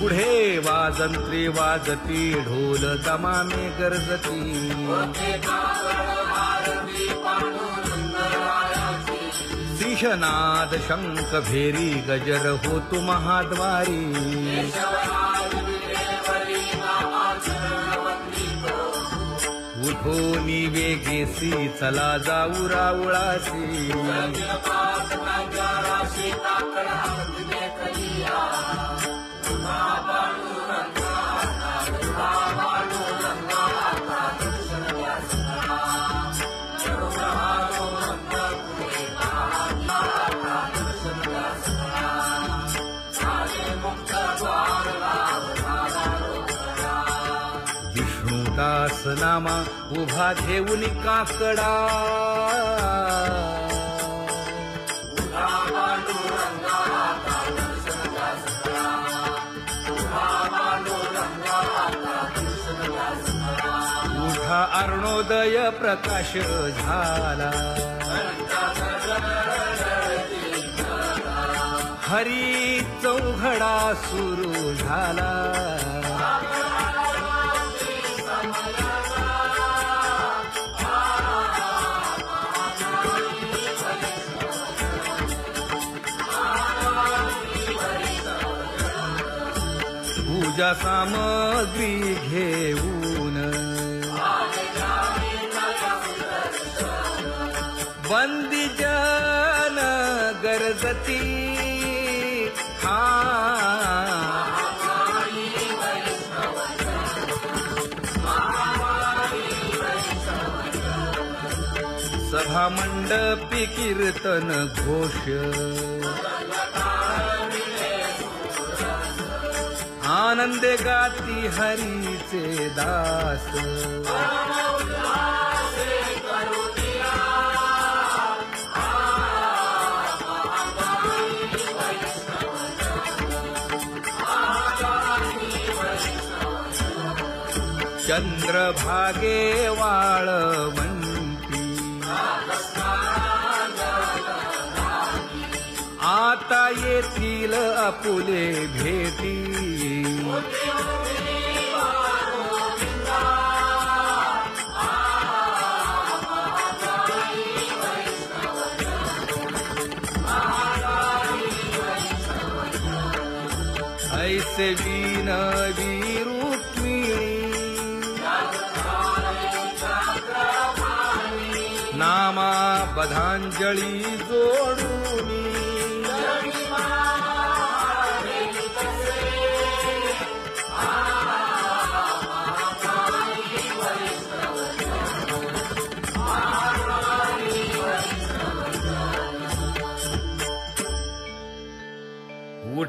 पुढे वाजंत्री वाजती ढोल तमामे गरजती. शिशनाद शंख भेरी गजर होतु महाद्वारी. उठो वेगेसी चला जाऊ रावळासी नामा उभा घेऊन काकडा. उठा अरुणोदय प्रकाश झाला. हरी चौघडा सुरू झाला. पूजा सामग्री घेऊन. बंदी जन गरजती. हा. सभा मंडपी कीर्तन घोष. आनंदे गाती हरीचे दास. चंद्रभागे वाळवंती. आता येथील आपुले भेटी. ऐसे विनवी रुक्मिणी नामा बधांजली जोडूनी।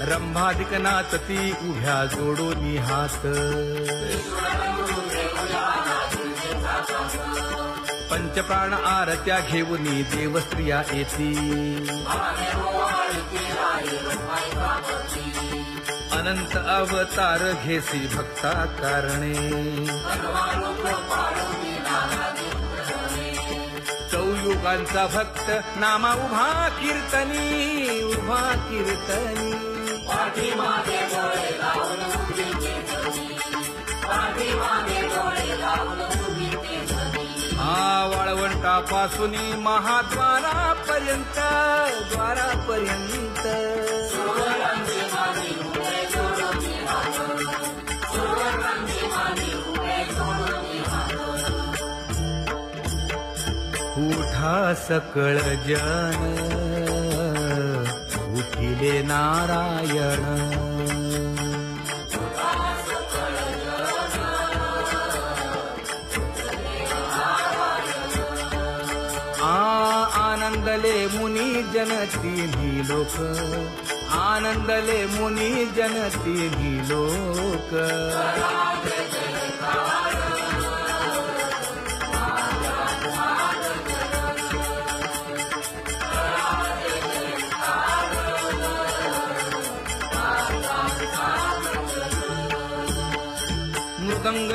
रंभादिक नाचती उभ्या जोडोनी हात. पंचप्राण आरत्या घेऊनी देवस्त्रिया येती. अनंत अवतार घेसी भक्ता कारणे चौयुगांचा भक्त नामा उभा कीर्तनी उभा कीर्तनी. हा वाळवंटापासून महाद्वारापर्यंत द्वारापर्यंत. हा सकळ जन उठिले नारायण. आ आनंदले मुनी जन तिन्ही लोक आनंदले मुनी जन तिन्ही लोक.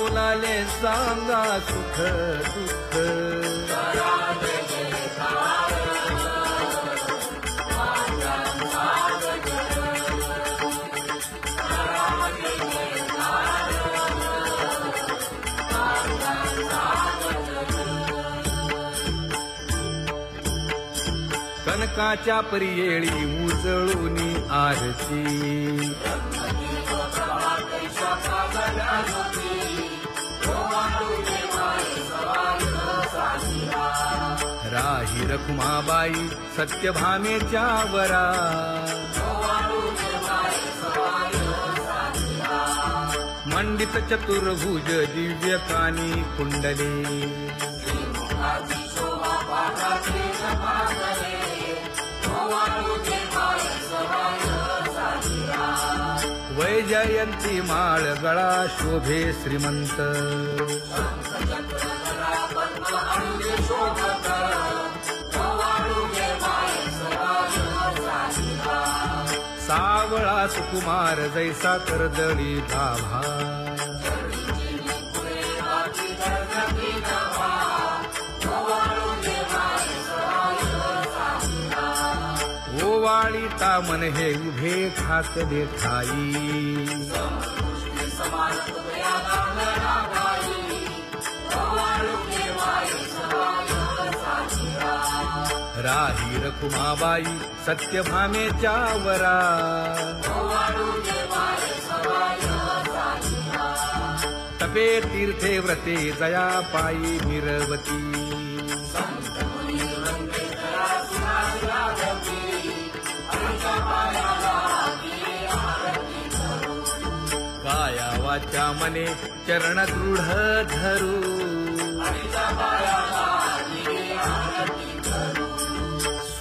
कुणाले सांगा सुख दुःख. कनकाच्या परियेळी उजळून आरती. राही रखुमाबाई सत्यभामेच्या वरा. मंडित चतुर्भुज दिव्य कानी कुंडले. वैजयंती माळ गळा शोभे श्रीमंत. सावळा सुकुमार जैसा कर्दळी भाभा ओवाळी तामन हे उभे खात देखाई। राही रखुमाबाई सत्यभामेच्या वरा तपे तीर्थे व्रते जया पायी मिरवती. काया वाचा मने चरण दृढ धरू.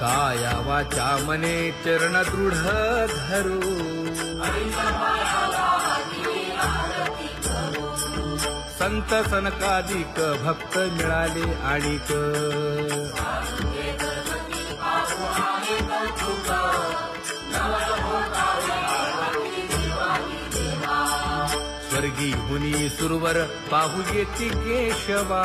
काया वाचा मने चरण दृढ धरू. संत सनकादिक भक्त मिळाले आणिक. स्वर्गी हुनी सुरवर पाहू येती केशवा.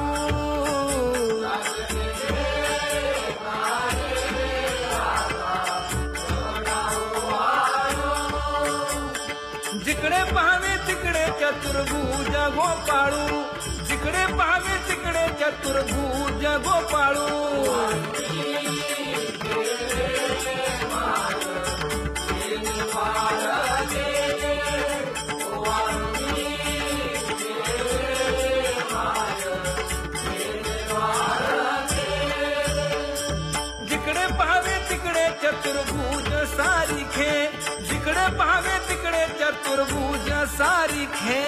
चतुर्भुज गोपाळू. जिकडे पाहावे तिकडे चतुर्भुज गोपाळू. जिकडे पाहावे तिकडे चतुर्भुज सारिखे जिकडे पाहावे तिकडे चतुर्भुज सारिखे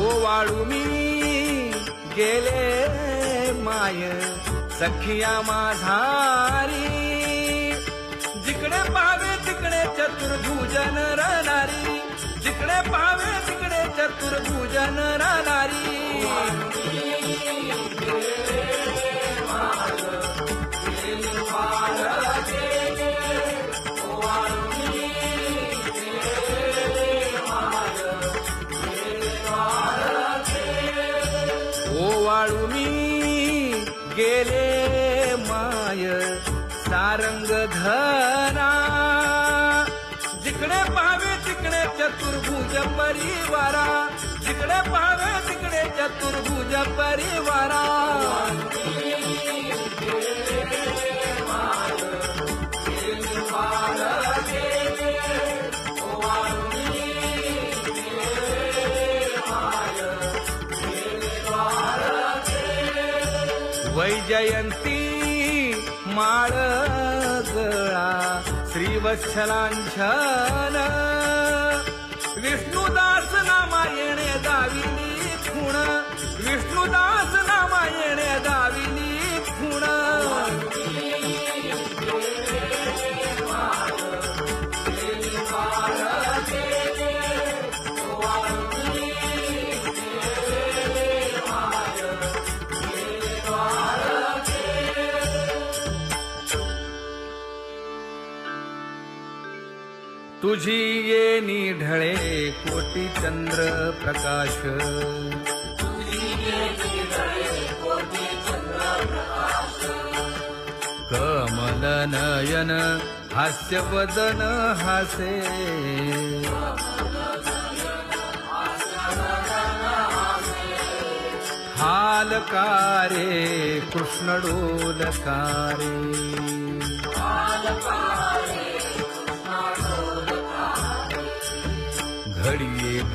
ओ वाळू मी गेले माय सखिया माझारी चतुर्भुजन राहणारी जिकडे पाहावे तिकडे चतुर्भुजन राहणारी मी गेले माय. सारंग धरा चतुर्भुज परिवारा. जिकडे पाहावे तिकडे चतुर्भुज परिवारा. वैजयंती माळ गळा श्रीवत्सलांछन नामायणे दाविनी खुण. विष्णुदास तुझी ये निढळे कोटी चंद्र प्रकाश. कमल नयन हास्य वदन हासे. हालकारे कृष्ण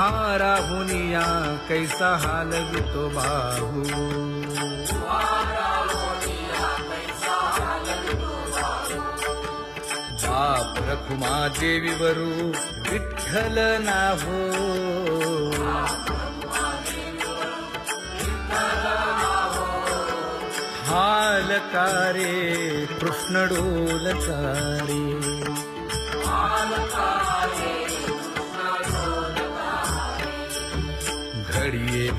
तुम्हारा होनिया कैसा हाल तो बाबू? बाप रखुमा देवी वरू विठ्ठल ना हो। हाल कारे कृष्ण डोलकारे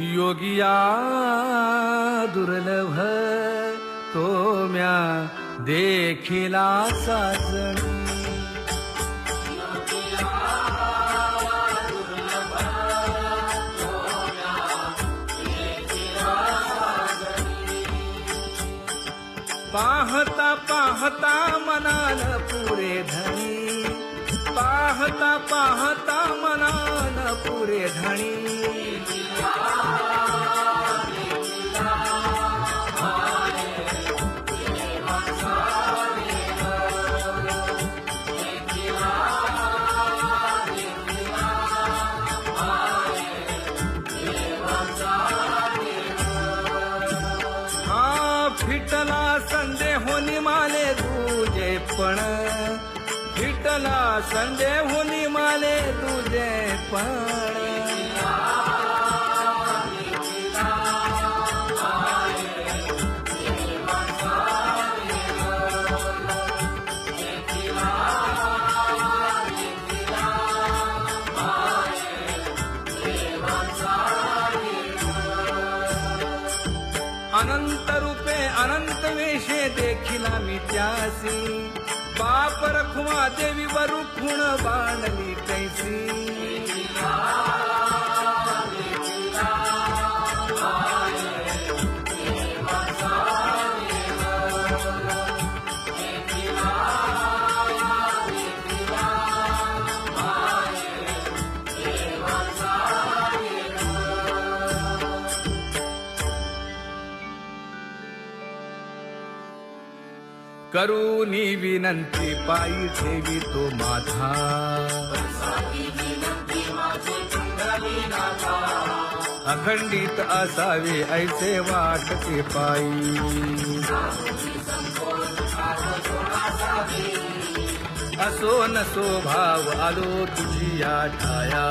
योगिया दुर्लभ तो म्या देखिला साजणी पाहता पाहता मनाल पुरे धनी. पाहता पाहता मनाल पुरे धनी. पण विठला संदेहून परखुआ देवी वरू खुण बाणली कैसी करूनी विनंती पायी ठेवी तो माझा. अखंडित असावे ऐसे वाटते पायी. असो नसो भाव आलो तुझी या छाया.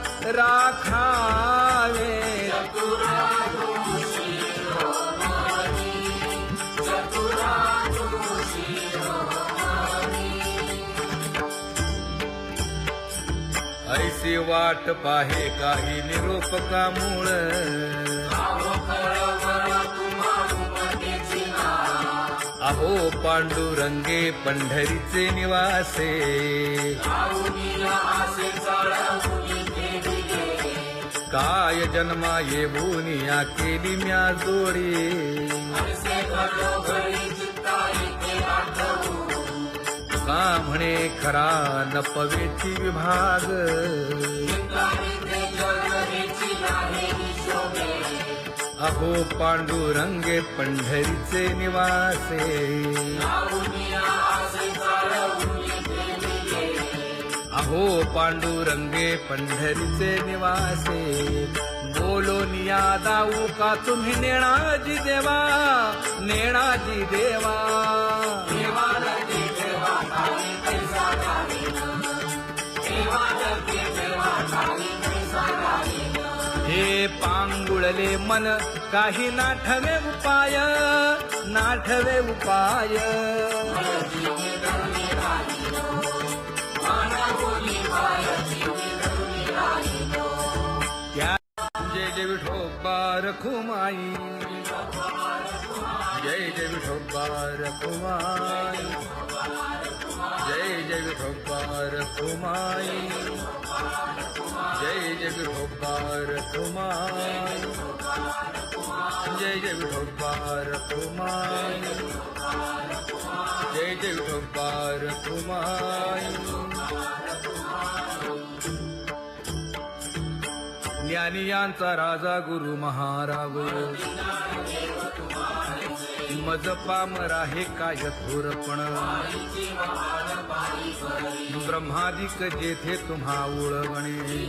राखावे। ऐसी वाट पाहे काही निरोप का मूळ अहो पांडुरंगे पंढरीचे निवासे। जन्मा ये या केली म्या जोडी. का म्हणे खरा नपवेची विभाग? अहो पांडुरंगे पंढरीचे निवासे. अहो पांडुरंगे पंढरीचे निवासे. बोलोनिया दाऊ का तुम्ही नेणाजी देवा? नेणाजी देवा. हे पांगुळले मन काही नाठवे उपाय नाठवे उपाय. विठोबा रखुमाई जय जय विठोबा रखुमाई जय जय विठोबा रखुमाई जय जय विठोबा रखुमाई जय जय विठोबा रखुमाई जय जय विठोबा ज्ञानी ज्ञानियांचा राजा गुरु महाराव मज पामरा हे काय थोरपण ब्रह्मादिक जेथे तुम्हा उळवणे.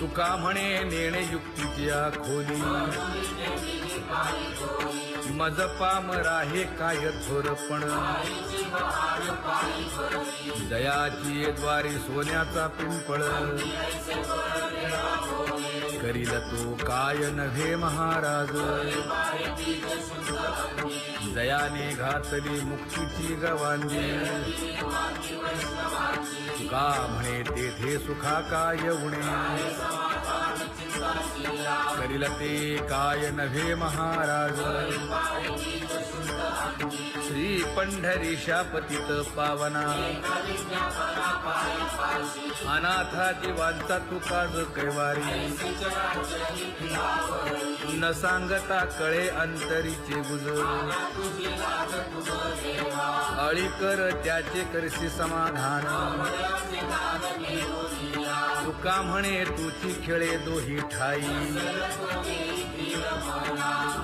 तुका म्हणे नेणे युक्तीच्या खोली. मज पामरा हे काय थोरपण दयाची द्वारी सोन्याचा पिंपळ. करील तो काय नव्हे महाराज? दयाने घातली मुक्तीची गवांजी. तुका म्हणे तेथे सुखा काय उणे. करील ते काय नव्हे महाराज। श्री पंढरी शापतित पावना। अनाथा जीवांचा तुका ज कैवारी। न सांगता कळे अंतरीचे गुज अळी कर त्याचे करसी समाधान। तुका म्हणे तुची खेळे दोही ठाई.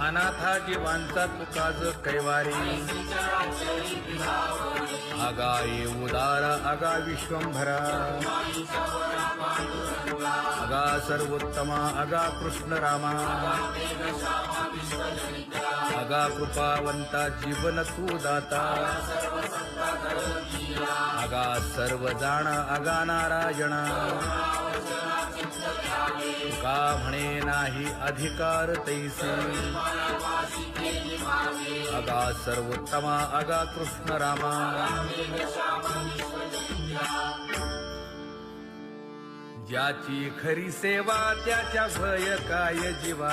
अनाथा जीवांचा तुका ज कैवारी. आगा ये उदार आगा विश्वंभरा. अगा सर्वोत्तमा अगा कृष्ण रामा. अगा कृपावंता जीवन तू दाता. अगा सर्व जाण अगा नारायणा का म्हणे नाही अधिकार तैसे? अगा सर्वोत्तमा अगा कृष्ण रामा ज्याची खरी सेवा त्याच्या भय काय जीवा?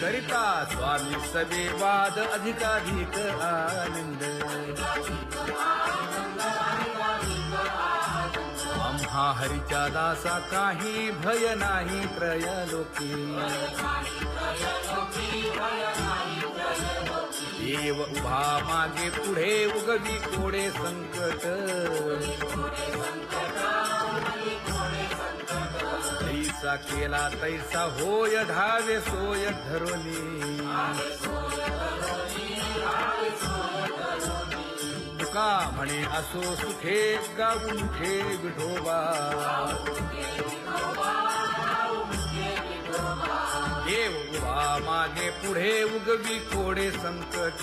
करिता स्वामी सवे वाद अधिकाधिक आनंद. आम्हा हरीच्या दासा काही भय नाही त्रयलोकी देव उभा मागे पुढे उगवी कोडे संकट. तैसा केला तैसा होय धावे सोय धरोनी तुका म्हणे असो सुखे गाऊन ठे विठोबा. देव उभा मागे पुढे उगवी कोडे संकट.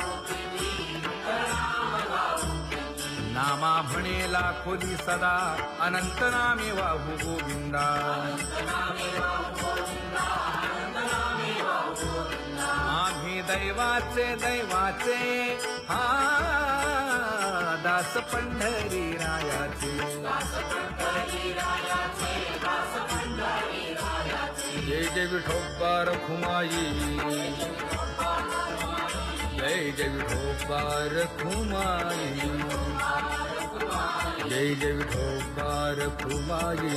नामा म्हणेला खोली सदा. अनंत नामे वाहू गोविंदा. आम्ही दैवाचे दैवाचे. हा दास पंढरी रायाचे. जय जय विठोबार खुमाई जय जय विठोबार खुमाई जय जय विठोबार खुमाई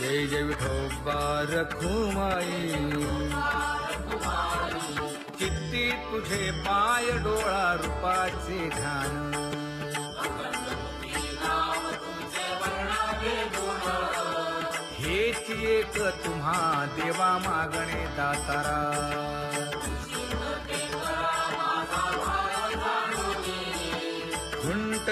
जय जय विठोबार खुमाई चित्ती तुझे पाय डोळा रूपाचे ध्यान हेच एक तुम्हा देवा मागणे दातारा।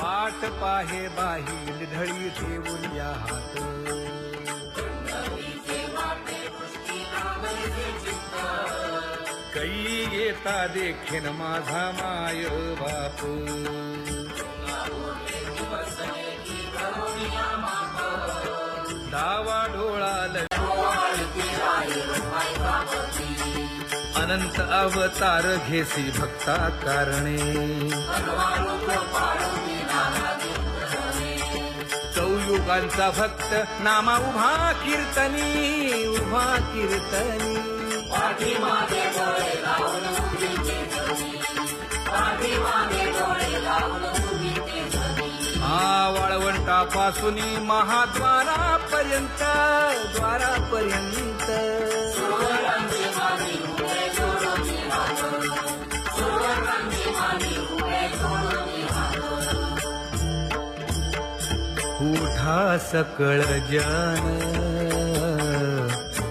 वाट पाहे बाही ढळी ठेवून या हात. कै येता देखेन माझा माय बाप. डावा डोळा अनंत अवतार घेसी भक्ता कारणे चौयुगांचा भक्त नामा उभा कीर्तनी उभा कीर्तनी. वाळवंटापासून महाद्वारापर्यंत द्वारापर्यंत. सकळ जन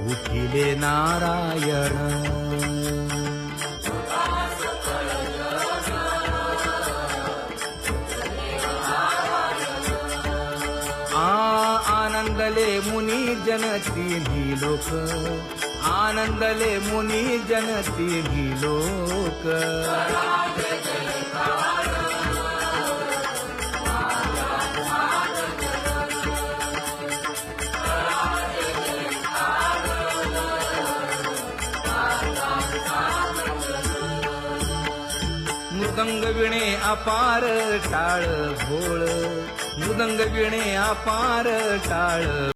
उठिले नारायण. आ आनंदले मुनी जन तिन्ही लोक. आनंदले मुनी जन तिन्ही लोक. मृदंग विणे अपार टाळ भोळ मृदंग विणे अपार टाळ